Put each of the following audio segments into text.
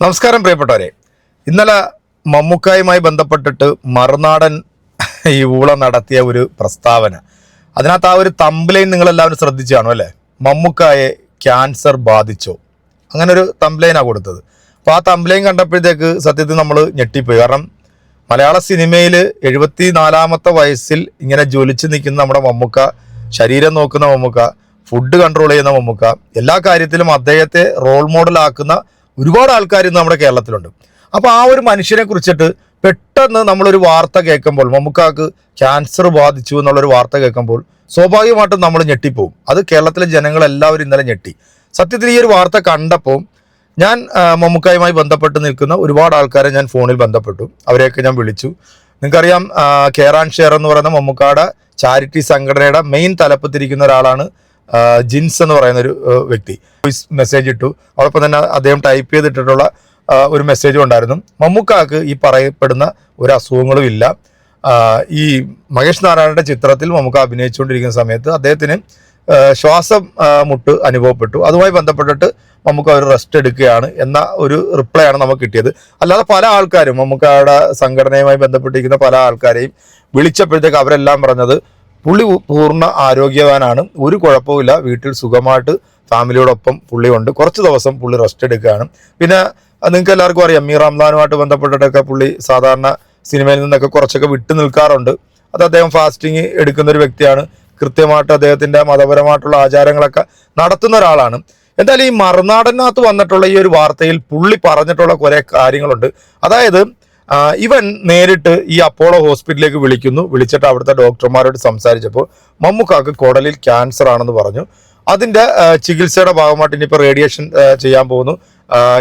നമസ്കാരം പ്രിയപ്പെട്ടവരെ. ഇന്നലെ മമ്മൂക്കായുമായി ബന്ധപ്പെട്ടിട്ട് മറുനാടൻ ഈ ഊള നടത്തിയ ഒരു പ്രസ്താവന. അതിനകത്ത് ആ ഒരു തംബ്ലൈൻ നിങ്ങളെല്ലാവരും ശ്രദ്ധിച്ചു കാണും അല്ലേ? മമ്മൂക്കായെ ക്യാൻസർ ബാധിച്ചോ. അങ്ങനെ ഒരു തംബ്ലൈനാണ് കൊടുത്തത്. അപ്പോൾ ആ തംബ്ലൈൻ കണ്ടപ്പോഴത്തേക്ക് സത്യത്തിൽ നമ്മൾ ഞെട്ടിപ്പോയി. കാരണം മലയാള സിനിമയിൽ എഴുപത്തി നാലാമത്തെ വയസ്സിൽ ഇങ്ങനെ ജ്വലിച്ച് നിൽക്കുന്ന നമ്മുടെ മമ്മൂക്ക ശരീരം നോക്കുന്ന മമ്മൂക്ക ഫുഡ് കൺട്രോൾ ചെയ്യുന്ന മമ്മൂക്ക എല്ലാ കാര്യത്തിലും അദ്ദേഹത്തെ റോൾ മോഡലാക്കുന്ന ഒരുപാട് ആൾക്കാർ ഇന്ന് നമ്മുടെ കേരളത്തിലുണ്ട്. അപ്പോൾ ആ ഒരു മനുഷ്യനെ കുറിച്ചിട്ട് പെട്ടെന്ന് നമ്മളൊരു വാർത്ത കേൾക്കുമ്പോൾ മമ്മൂക്കാക്ക് ക്യാൻസർ ബാധിച്ചു എന്നുള്ളൊരു വാർത്ത കേൾക്കുമ്പോൾ സ്വാഭാവികമായിട്ടും നമ്മൾ ഞെട്ടിപ്പോവും. അത് കേരളത്തിലെ ജനങ്ങളെല്ലാവരും ഇന്നലെ ഞെട്ടി. സത്യത്തിൽ ഈ ഒരു വാർത്ത കണ്ടപ്പോൾ ഞാൻ മമ്മുക്കായുമായി ബന്ധപ്പെട്ട് നിൽക്കുന്ന ഒരുപാട് ആൾക്കാരെ ഞാൻ ഫോണിൽ ബന്ധപ്പെട്ടു. അവരെയൊക്കെ ഞാൻ വിളിച്ചു. നിങ്ങൾക്കറിയാം കെയർ ആൻഡ് ഷെയർ എന്ന് പറയുന്ന മമ്മൂക്കാടെ ചാരിറ്റി സംഘടനയുടെ മെയിൻ തലപ്പത്തിരിക്കുന്ന ഒരാളാണ് ജിൻസ് എന്ന് പറയുന്ന ഒരു വ്യക്തി. വോയിസ് മെസ്സേജ് ഇട്ടു. അതോടൊപ്പം തന്നെ അദ്ദേഹം ടൈപ്പ് ചെയ്തിട്ടിട്ടുള്ള ഒരു മെസ്സേജും ഉണ്ടായിരുന്നു. മമ്മൂക്കാക്ക് ഈ പറയപ്പെടുന്ന ഒരു അസുഖങ്ങളും ഇല്ല. ഈ മഹേഷ് നാരായണന്റെ ചിത്രത്തിൽ മമ്മൂക്ക അഭിനയിച്ചുകൊണ്ടിരിക്കുന്ന സമയത്ത് അദ്ദേഹത്തിന് ശ്വാസം മുട്ട് അനുഭവപ്പെട്ടു. അതുമായി ബന്ധപ്പെട്ടിട്ട് നമുക്ക് അവർ റെസ്റ്റ് എടുക്കുകയാണ് എന്ന ഒരു റിപ്ലൈ ആണ് നമുക്ക് കിട്ടിയത്. അല്ലാതെ പല ആൾക്കാരും മമ്മൂക്കയുടെ സംഘടനയുമായി ബന്ധപ്പെട്ടിരിക്കുന്ന പല ആൾക്കാരെയും വിളിച്ചപ്പോഴത്തേക്ക് അവരെല്ലാം പറഞ്ഞത് പുള്ളി പൂർണ ആരോഗ്യവാനാണ്. ഒരു കുഴപ്പമില്ല വീട്ടിൽ സുഖമായിട്ട് ഫാമിലിയോടൊപ്പം പുള്ളി ഉണ്ട് കുറച്ച് ദിവസം പുള്ളി റെസ്റ്റ് എടുക്കുകയാണ്. പിന്നെ നിങ്ങൾക്ക് എല്ലാവർക്കും അറിയാം. മീർ റംദാനുമായിട്ട് ബന്ധപ്പെട്ടിട്ടൊക്കെ പുള്ളി സാധാരണ സിനിമയിൽ നിന്നൊക്കെ കുറച്ചൊക്കെ വിട്ടു നിൽക്കാറുണ്ട്. അത് അദ്ദേഹം ഫാസ്റ്റിംഗ് എടുക്കുന്ന ഒരു വ്യക്തിയാണ്. കൃത്യമായിട്ട് അദ്ദേഹത്തിന്റെ മതപരമായിട്ടുള്ള ആചാരങ്ങളൊക്കെ നടത്തുന്ന ഒരാളാണ്. എന്തായാലും ഈ മറുനാടനകത്ത് വന്നിട്ടുള്ള ഈ ഒരു വാർത്തയിൽ പുള്ളി പറഞ്ഞിട്ടുള്ള കുറേ കാര്യങ്ങളുണ്ട്. അതായത് ഇവൻ നേരിട്ട് ഈ അപ്പോളോ ഹോസ്പിറ്റലിലേക്ക് വിളിക്കുന്നു. വിളിച്ചിട്ട് അവിടുത്തെ ഡോക്ടർമാരോട് സംസാരിച്ചപ്പോൾ മമ്മൂക്കാക്ക് കുടലിൽ ക്യാൻസർ ആണെന്ന് പറഞ്ഞു. അതിന്റെ ചികിത്സയുടെ ഭാഗമായിട്ട് ഇനിയിപ്പോൾ റേഡിയേഷൻ ചെയ്യാൻ പോകുന്നു.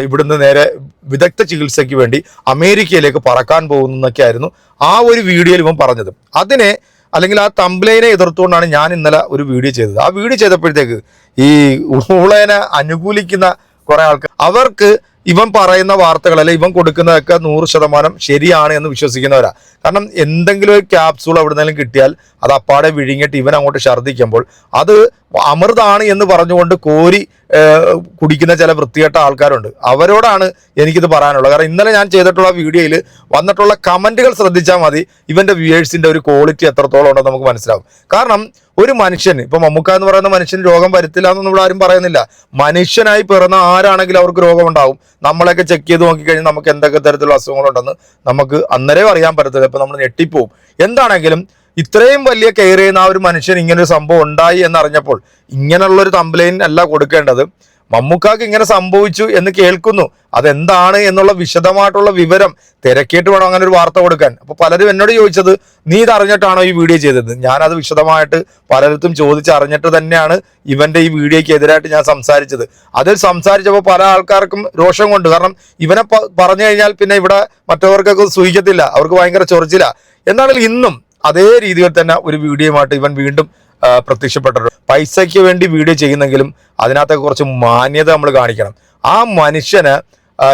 ഇവിടുന്ന് നേരെ വിദഗ്ധ ചികിത്സയ്ക്ക് വേണ്ടി അമേരിക്കയിലേക്ക് പറക്കാൻ പോകുന്നു എന്നൊക്കെയായിരുന്നു ആ ഒരു വീഡിയോയിൽ ഇവൻ പറഞ്ഞത്. അതിനെ അല്ലെങ്കിൽ ആ തംബ്ലൈനെ എതിർത്തുകൊണ്ടാണ് ഞാൻ ഇന്നലെ ഒരു വീഡിയോ ചെയ്തത്. ആ വീഡിയോ ചെയ്തപ്പോഴത്തേക്ക് ഈ ഊളേനെ അനുകൂലിക്കുന്ന കുറേ ആൾക്കാർ അവർക്ക് ഇവൻ പറയുന്ന വാർത്തകൾ അല്ലെ ഇവൻ കൊടുക്കുന്നതൊക്കെ നൂറ് ശതമാനം ശരിയാണ് എന്ന് വിശ്വസിക്കുന്നവരാ. കാരണം എന്തെങ്കിലും ഒരു ക്യാപ്സൂൾ എവിടുന്നെങ്കിലും കിട്ടിയാൽ അത് അപ്പാടെ വിഴുങ്ങിയിട്ട് ഇവൻ അങ്ങോട്ട് ഛർദ്ദിക്കുമ്പോൾ അത് അമൃതാണ് എന്ന് പറഞ്ഞുകൊണ്ട് കോരി കുടിക്കുന്ന ചില വൃത്തികെട്ട ആൾക്കാരുണ്ട്. അവരോടാണ് എനിക്കിത് പറയാനുള്ളത്. കാരണം ഇന്നലെ ഞാൻ ചെയ്തിട്ടുള്ള വീഡിയോയിൽ വന്നിട്ടുള്ള കമന്റുകൾ ശ്രദ്ധിച്ചാൽ മതി ഇവന്റെ വ്യൂവേഴ്സിന്റെ ഒരു ക്വാളിറ്റി എത്രത്തോളം ഉണ്ടെന്ന് നമുക്ക് മനസ്സിലാവും. കാരണം ഒരു മനുഷ്യൻ ഇപ്പം മമ്മൂക്ക എന്ന് പറയുന്ന മനുഷ്യന് രോഗം വരത്തില്ല എന്നൊന്നും ഇവിടെ ആരും പറയുന്നില്ല. മനുഷ്യനായി പിറന്ന ആരാണെങ്കിലും അവർക്ക് രോഗമുണ്ടാവും. നമ്മളെയൊക്കെ ചെക്ക് ചെയ്ത് നോക്കിക്കഴിഞ്ഞാൽ നമുക്ക് എന്തൊക്കെ തരത്തിലുള്ള അസുഖങ്ങളുണ്ടെന്ന് നമുക്ക് അന്നേരം അറിയാൻ പറ്റത്തില്ല. ഇപ്പം നമ്മൾ ഞെട്ടിപ്പോവും. എന്താണെങ്കിലും ഇത്രയും വലിയ കെയർ ചെയ്യുന്ന ആ ഒരു മനുഷ്യൻ ഇങ്ങനെ ഒരു സംഭവം ഉണ്ടായി എന്നറിഞ്ഞപ്പോൾ ഇങ്ങനെയുള്ള ഒരു കംപ്ലൈന്റ് അല്ല കൊടുക്കേണ്ടത്. മമ്മൂക്കാക്ക് ഇങ്ങനെ സംഭവിച്ചു എന്ന് കേൾക്കുന്നു. അതെന്താണ് എന്നുള്ള വിശദമായിട്ടുള്ള വിവരം തിരക്കിയിട്ട് വേണം അങ്ങനെ ഒരു വാർത്ത കൊടുക്കാൻ. അപ്പോൾ പലരും എന്നോട് ചോദിച്ചത് നീ ഇത് അറിഞ്ഞിട്ടാണോ ഈ വീഡിയോ ചെയ്തത്? ഞാനത് വിശദമായിട്ട് പലയിടത്തും ചോദിച്ചറിഞ്ഞിട്ട് തന്നെയാണ് ഇവന്റെ ഈ വീഡിയോയ്ക്ക് എതിരായിട്ട് ഞാൻ സംസാരിച്ചത്. അതിൽ സംസാരിച്ചപ്പോൾ പല ആൾക്കാർക്കും രോഷം കൊണ്ട്. കാരണം ഇവനെ പറഞ്ഞു കഴിഞ്ഞാൽ പിന്നെ ഇവിടെ മറ്റവർക്കൊക്കെ സൂഹിക്കത്തില്ല അവർക്ക് ഭയങ്കര ചൊറിച്ചില്ല എന്നാണെങ്കിൽ ഇന്നും അതേ രീതിയിൽ തന്നെ ഒരു വീഡിയോയുമായിട്ട് ഇവൻ വീണ്ടും പ്രത്യക്ഷപ്പെട്ടിട്ടുണ്ട്. പൈസയ്ക്ക് വേണ്ടി വീഡിയോ ചെയ്യുന്നെങ്കിലും അതിനകത്തൊക്കെ കുറച്ച് മാന്യത നമ്മൾ കാണിക്കണം. ആ മനുഷ്യന്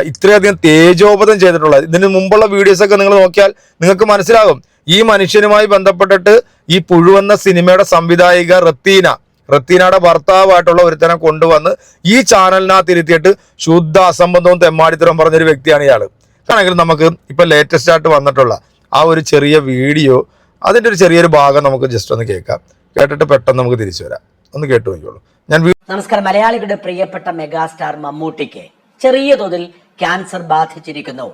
ഇത്രയധികം തേജോപതം ചെയ്തിട്ടുള്ളത് ഇതിന് മുമ്പുള്ള വീഡിയോസൊക്കെ നിങ്ങൾ നോക്കിയാൽ നിങ്ങൾക്ക് മനസ്സിലാകും. ഈ മനുഷ്യനുമായി ബന്ധപ്പെട്ടിട്ട് ഈ പുഴുവെന്ന സിനിമയുടെ സംവിധായിക റത്തീന റത്തീനയുടെ ഭർത്താവായിട്ടുള്ള ഒരുത്തനെ കൊണ്ടുവന്ന് ഈ ചാനലിനകത്ത് ഇരുത്തിയിട്ട് ശുദ്ധ അസംബന്ധവും തെമ്മാടിത്തരം പറഞ്ഞൊരു വ്യക്തിയാണ് ഇയാൾ ആണെങ്കിൽ നമുക്ക് ഇപ്പൊ ലേറ്റസ്റ്റ് ആയിട്ട് വന്നിട്ടുള്ള ആ ഒരു ചെറിയ വീഡിയോ അതിന്റെ ഒരു ചെറിയൊരു ഭാഗം നമുക്ക് ജസ്റ്റ് ഒന്ന് കേൾക്കാം. കേട്ടിട്ട് പെട്ടെന്ന് നമുക്ക് തിരിച്ചു വരാം. ഒന്ന് കേട്ടു നോക്കിയുള്ളൂ ഞാൻ നമസ്കാരം. മലയാളികളുടെ പ്രിയപ്പെട്ട മെഗാസ്റ്റാർ മമ്മൂട്ടിക്ക് ചെറിയ തോതിൽ ക്യാൻസർ ബാധിച്ചിരിക്കുന്നു.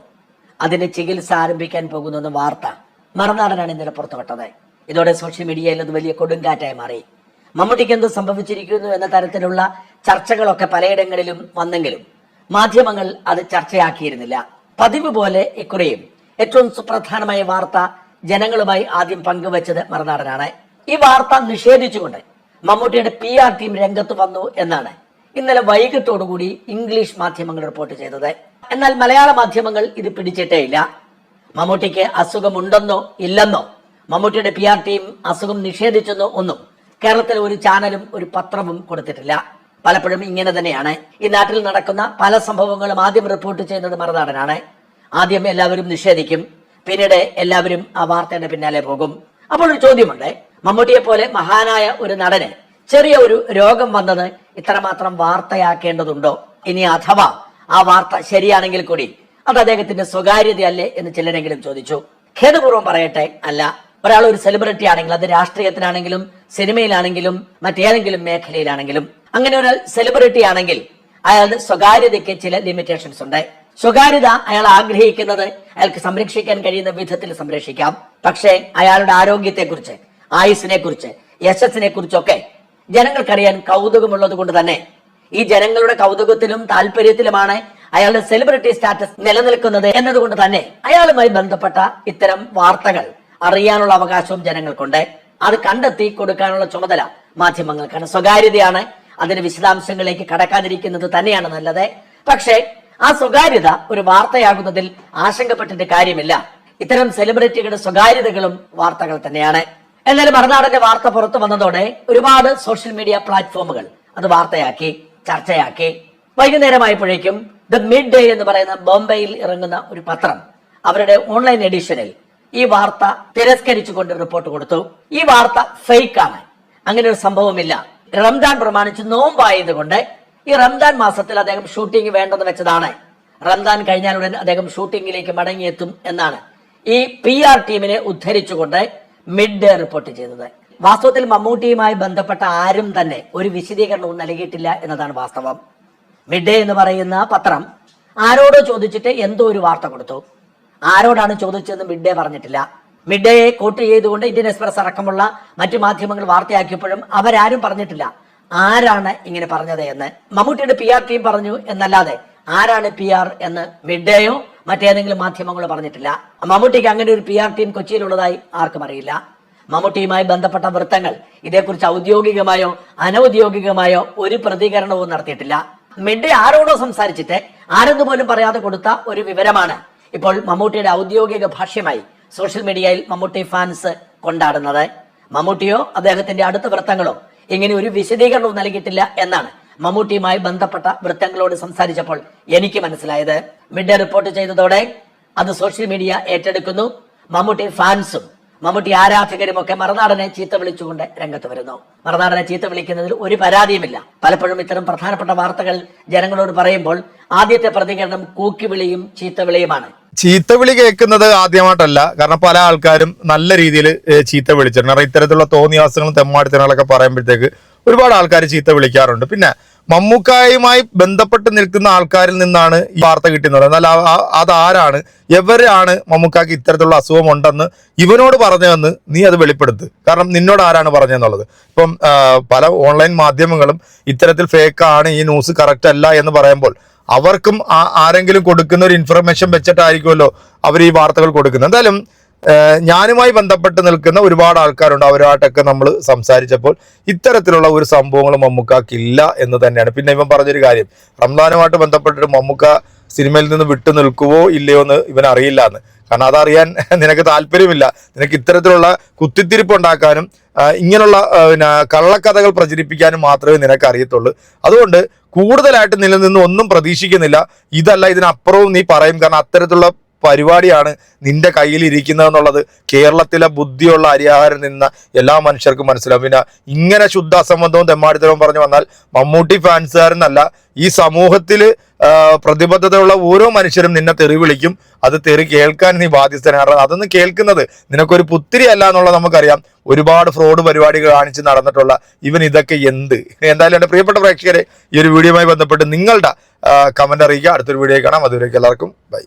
അതിന് ചികിത്സ ആരംഭിക്കാൻ പോകുന്നു വാർത്ത മറുനാടനാണ് ഇന്നലെ പുറത്തുവിട്ടത്. ഇതോടെ സോഷ്യൽ മീഡിയയിൽ അത് വലിയ കൊടുങ്കാറ്റായി മാറി. മമ്മൂട്ടിക്ക് എന്ത് സംഭവിച്ചിരിക്കുന്നു എന്ന തരത്തിലുള്ള ചർച്ചകളൊക്കെ പലയിടങ്ങളിലും വന്നെങ്കിലും മാധ്യമങ്ങൾ അത് ചർച്ചയാക്കിയിരുന്നില്ല. പതിവ് പോലെ ഇക്കുറിയും ഏറ്റവും സുപ്രധാനമായ വാർത്ത ജനങ്ങളുമായി ആദ്യം പങ്കുവച്ചത് മറുനാടനാണ്. ഈ വാർത്ത നിഷേധിച്ചുകൊണ്ട് മമ്മൂട്ടിയുടെ പി ആർ ടീം രംഗത്ത് വന്നു എന്നാണ് ഇന്നലെ വൈകിട്ടോടുകൂടി ഇംഗ്ലീഷ് മാധ്യമങ്ങൾ റിപ്പോർട്ട് ചെയ്തത്. എന്നാൽ മലയാള മാധ്യമങ്ങൾ ഇത് പിടിച്ചിട്ടേ ഇല്ല. മമ്മൂട്ടിക്ക് അസുഖമുണ്ടെന്നോ ഇല്ലെന്നോ മമ്മൂട്ടിയുടെ പി ആർ ടീം അസുഖം നിഷേധിച്ചെന്നോ ഒന്നും കേരളത്തിലെ ഒരു ചാനലും ഒരു പത്രവും കൊടുത്തിട്ടില്ല. പലപ്പോഴും ഇങ്ങനെ തന്നെയാണ്. ഈ നാട്ടിൽ നടക്കുന്ന പല സംഭവങ്ങളും ആദ്യം റിപ്പോർട്ട് ചെയ്യുന്നത് മറുനാടനാണ്. ആദ്യം എല്ലാവരും നിഷേധിക്കും. പിന്നീട് എല്ലാവരും ആ വാർത്തയുടെ പിന്നാലെ പോകും. അപ്പോൾ ഒരു ചോദ്യമുണ്ട്. മമ്മൂട്ടിയെ പോലെ മഹാനായ ഒരു നടന് ചെറിയ ഒരു രോഗം വന്നത് ഇത്രമാത്രം വാർത്തയാക്കേണ്ടതുണ്ടോ? ഇനി അഥവാ ആ വാർത്ത ശരിയാണെങ്കിൽ കൂടി അത് അദ്ദേഹത്തിന്റെ സ്വകാര്യതയല്ലേ എന്ന് ചിലരെങ്കിലും ചോദിച്ചു. ഖേദപൂർവം പറയട്ടെ. അല്ല ഒരാൾ ഒരു സെലിബ്രിറ്റി ആണെങ്കിൽ അത് രാഷ്ട്രീയത്തിനാണെങ്കിലും സിനിമയിലാണെങ്കിലും മറ്റേതെങ്കിലും മേഖലയിലാണെങ്കിലും അങ്ങനെ ഒരാൾ സെലിബ്രിറ്റി ആണെങ്കിൽ അയാളുടെ സ്വകാര്യതയ്ക്ക് ചില ലിമിറ്റേഷൻസ് ഉണ്ട്. സ്വകാര്യത അയാൾ ആഗ്രഹിക്കുന്നത് അയാൾക്ക് സംരക്ഷിക്കാൻ കഴിയുന്ന വിധത്തിൽ സംരക്ഷിക്കാം. പക്ഷേ അയാളുടെ ആരോഗ്യത്തെക്കുറിച്ച് ആയുസിനെ കുറിച്ച് യശസ്സിനെ കുറിച്ചൊക്കെ ജനങ്ങൾക്കറിയാൻ കൗതുകമുള്ളത് കൊണ്ട് തന്നെ ഈ ജനങ്ങളുടെ കൗതുകത്തിലും താല്പര്യത്തിലുമാണ് അയാളുടെ സെലിബ്രിറ്റി സ്റ്റാറ്റസ് നിലനിൽക്കുന്നത് എന്നതുകൊണ്ട് തന്നെ അയാളുമായി ബന്ധപ്പെട്ട ഇത്തരം വാർത്തകൾ അറിയാനുള്ള അവകാശവും ജനങ്ങൾക്കുണ്ട്. അത് കണ്ടെത്തി കൊടുക്കാനുള്ള ചുമതല മാധ്യമങ്ങൾക്കാണ്. സ്വകാര്യതയാണ് അതിന് വിശദാംശങ്ങളിലേക്ക് കടക്കാതിരിക്കുന്നത് തന്നെയാണ് നല്ലത്. പക്ഷേ ആ സ്വകാര്യത ഒരു വാർത്തയാകുന്നതിൽ ആശങ്കപ്പെട്ടിട്ട് കാര്യമില്ല. ഇത്തരം സെലിബ്രിറ്റികളുടെ സ്വകാര്യതകളും വാർത്തകൾ തന്നെയാണ്. എന്നാൽ മറുനാടന്റെ വാർത്ത പുറത്തു വന്നതോടെ ഒരുപാട് സോഷ്യൽ മീഡിയ പ്ലാറ്റ്ഫോമുകൾ അത് വാർത്തയാക്കി ചർച്ചയാക്കി. വൈകുന്നേരമായപ്പോഴേക്കും ദ മിഡ് ഡേ എന്ന് പറയുന്ന ബോംബെയിൽ ഇറങ്ങുന്ന ഒരു പത്രം അവരുടെ ഓൺലൈൻ എഡിഷനിൽ ഈ വാർത്ത തിരസ്കരിച്ചുകൊണ്ട് റിപ്പോർട്ട് കൊടുത്തു. ഈ വാർത്ത ഫേക്ക് ആണ് അങ്ങനെ ഒരു സംഭവമില്ല. റംദാൻ പ്രമാണിച്ച് നോമ്പായതുകൊണ്ട് ഈ റംദാൻ മാസത്തിൽ അദ്ദേഹം ഷൂട്ടിംഗ് വേണ്ടെന്ന് വെച്ചതാണ്. റംദാൻ കഴിഞ്ഞാൽ ഉടൻ അദ്ദേഹം ഷൂട്ടിംഗിലേക്ക് മടങ്ങിയെത്തും എന്നാണ്. ഈ പി ആർ ടീമിനെ ഉദ്ധരിച്ചുകൊണ്ട് മിഡ് ഡേ റിപ്പോർട്ട് ചെയ്തത്. വാസ്തവത്തിൽ മമ്മൂട്ടിയുമായി ബന്ധപ്പെട്ട ആരും തന്നെ ഒരു വിശദീകരണവും നൽകിയിട്ടില്ല എന്നതാണ് വാസ്തവം. മിഡ് ഡേ എന്ന് പറയുന്ന പത്രം ആരോടോ ചോദിച്ചിട്ട് എന്തോ ഒരു വാർത്ത കൊടുത്തു. ആരോടാണ് ചോദിച്ചതെന്ന് മിഡ് ഡേ പറഞ്ഞിട്ടില്ല. മിഡ് ഡേയെ കോട്ട് ചെയ്തുകൊണ്ട് ഇന്ത്യൻ എക്സ്പ്രസ് അടക്കമുള്ള മറ്റു മാധ്യമങ്ങൾ വാർത്തയാക്കിയപ്പോഴും അവരാരും പറഞ്ഞിട്ടില്ല. ആരാണ് ഇങ്ങനെ പറഞ്ഞത് എന്ന്? മമ്മൂട്ടിയുടെ പി ആർ ടീം പറഞ്ഞു എന്നല്ലാതെ ആരാണ് പി ആർ എന്ന് മിഡ് മറ്റേതെങ്കിലും മാധ്യമങ്ങളോ പറഞ്ഞിട്ടില്ല. മമ്മൂട്ടിക്ക് അങ്ങനെ ഒരു പി ആർ ടീം കൊച്ചിയിലുള്ളതായി ആർക്കും അറിയില്ല. മമ്മൂട്ടിയുമായി ബന്ധപ്പെട്ട വൃത്തങ്ങൾ ഇതേക്കുറിച്ച് ഔദ്യോഗികമായോ അനൌദ്യോഗികമായോ ഒരു പ്രതികരണവും നടത്തിയിട്ടില്ല. മിഡ് ആരോടോ സംസാരിച്ചിട്ട് ആരെന്ന് പോലും പറയാതെ കൊടുത്ത ഒരു വിവരമാണ് ഇപ്പോൾ മമ്മൂട്ടിയുടെ ഔദ്യോഗിക ഭാഷ്യമായി സോഷ്യൽ മീഡിയയിൽ മമ്മൂട്ടി ഫാൻസ് കൊണ്ടാടുന്നത്. മമ്മൂട്ടിയോ അദ്ദേഹത്തിന്റെ അടുത്ത വൃത്തങ്ങളോ ഇങ്ങനെ ഒരു വിശദീകരണവും നൽകിയിട്ടില്ല എന്നാണ് മമ്മൂട്ടിയുമായി ബന്ധപ്പെട്ട വൃത്തങ്ങളോട് സംസാരിച്ചപ്പോൾ എനിക്ക് മനസ്സിലായത്. മിഡ് റിപ്പോർട്ട് ചെയ്തതോടെ അത് സോഷ്യൽ മീഡിയ ഏറ്റെടുക്കുന്നു. മമ്മൂട്ടി ഫാൻസും മമ്മൂട്ടി ആരാധകരും ഒക്കെ മറുനാടനെ ചീത്ത വിളിച്ചുകൊണ്ട് രംഗത്ത് വരുന്നു. മറുനാടനെ ചീത്ത വിളിക്കുന്നതിൽ ഒരു പരാതിയുമില്ല. പലപ്പോഴും ഇത്തരം പ്രധാനപ്പെട്ട വാർത്തകൾ ജനങ്ങളോട് പറയുമ്പോൾ ആദ്യത്തെ പ്രതികരണം കൂക്കിവിളിയും ചീത്തവിളിയുമാണ് ചീത്തവിളി കേൾക്കുന്നത് ആദ്യമായിട്ടല്ല. കാരണം പല ആൾക്കാരും നല്ല രീതിയിൽ ചീത്ത വിളിച്ചിട്ടുണ്ട്. കാരണം ഇത്തരത്തിലുള്ള തോന്നിയാസങ്ങളും തെമ്മാടിത്തനങ്ങളൊക്കെ പറയുമ്പോഴത്തേക്ക് ഒരുപാട് ആൾക്കാർ ചീത്ത വിളിക്കാറുണ്ട്. പിന്നെ മമ്മൂക്കായുമായി ബന്ധപ്പെട്ട് നിൽക്കുന്ന ആൾക്കാരിൽ നിന്നാണ് ഈ വാർത്ത കിട്ടുന്നത്. എന്നാൽ അതാരാണ്? എവരാണ് മമ്മൂക്കാക്ക് ഇത്തരത്തിലുള്ള അസുഖം ഉണ്ടെന്ന് ഇവനോട് പറഞ്ഞതെന്ന് നീ അത് വെളിപ്പെടുത്ത്. കാരണം നിന്നോട് ആരാണ് പറഞ്ഞതെന്നുള്ളത്. ഇപ്പം പല ഓൺലൈൻ മാധ്യമങ്ങളും ഇത്തരത്തിൽ ഫേക്കാണ് ഈ ന്യൂസ് കറക്റ്റ് അല്ല എന്ന് പറയുമ്പോൾ അവർക്കും ആരെങ്കിലും കൊടുക്കുന്ന ഒരു ഇൻഫർമേഷൻ വെച്ചിട്ടായിരിക്കുമല്ലോ അവർ ഈ വാർത്തകൾ കൊടുക്കുന്നത്. എന്തായാലും ഞാനുമായി ബന്ധപ്പെട്ട് നിൽക്കുന്ന ഒരുപാട് ആൾക്കാരുണ്ട്. അവരുമായിട്ടൊക്കെ നമ്മൾ സംസാരിച്ചപ്പോൾ ഇത്തരത്തിലുള്ള ഒരു സംഭവങ്ങൾ മമ്മൂക്കാക്കില്ല എന്ന് തന്നെയാണ്. പിന്നെ ഇവൻ പറഞ്ഞൊരു കാര്യം റംസാനുമായിട്ട് ബന്ധപ്പെട്ടിട്ട് മമ്മൂക്ക സിനിമയിൽ നിന്ന് വിട്ടു നിൽക്കുവോ ഇല്ലയോ എന്ന് ഇവൻ അറിയില്ല എന്ന്. കാരണം അതറിയാൻ നിനക്ക് താല്പര്യമില്ല. നിനക്ക് ഇത്തരത്തിലുള്ള കുത്തിത്തിരിപ്പ് ഉണ്ടാക്കാനും ഇങ്ങനെയുള്ള പിന്നെ കള്ളക്കഥകൾ പ്രചരിപ്പിക്കാനും മാത്രമേ നിനക്ക് അറിയത്തുള്ളൂ. അതുകൊണ്ട് കൂടുതലായിട്ട് നിലനിന്ന് ഒന്നും പ്രതീക്ഷിക്കുന്നില്ല. ഇതല്ല ഇതിനപ്പുറവും നീ പറയും. കാരണം അത്തരത്തിലുള്ള പരിപാടിയാണ് നിന്റെ കയ്യിൽ ഇരിക്കുന്നതെന്നുള്ളത് കേരളത്തിലെ ബുദ്ധിയുള്ള അരിയാഹാരം നിന്ന എല്ലാ മനുഷ്യർക്കും മനസ്സിലാവും. പിന്നെ ഇങ്ങനെ ശുദ്ധ അസംബന്ധവും തെമ്മാടിത്തരവും പറഞ്ഞു വന്നാൽ മമ്മൂട്ടി ഫാൻസുകാരെന്നല്ല ഈ സമൂഹത്തിൽ പ്രതിബദ്ധതയുള്ള ഓരോ മനുഷ്യരും നിന്നെ തെറി വിളിക്കും. അത് തെറി കേൾക്കാൻ നീ ബാധ്യസ്ഥനാണ്. അതൊന്ന് കേൾക്കുന്നത് നിനക്കൊരു പുത്തിരി അല്ല എന്നുള്ളത് നമുക്കറിയാം. ഒരുപാട് ഫ്രോഡ് പരിപാടികൾ കാണിച്ച് നടന്നിട്ടുള്ള ഇവൻ ഇതൊക്കെ എന്ത്? എന്തായാലും എന്റെ പ്രിയപ്പെട്ട പ്രേക്ഷകരെ ഈ ഒരു വീഡിയോയുമായി ബന്ധപ്പെട്ട് നിങ്ങളുടെ കമന്റ് അറിയിക്കുക. അടുത്തൊരു വീഡിയോ കാണാം. അതുവരേക്കും എല്ലാവർക്കും ബൈ.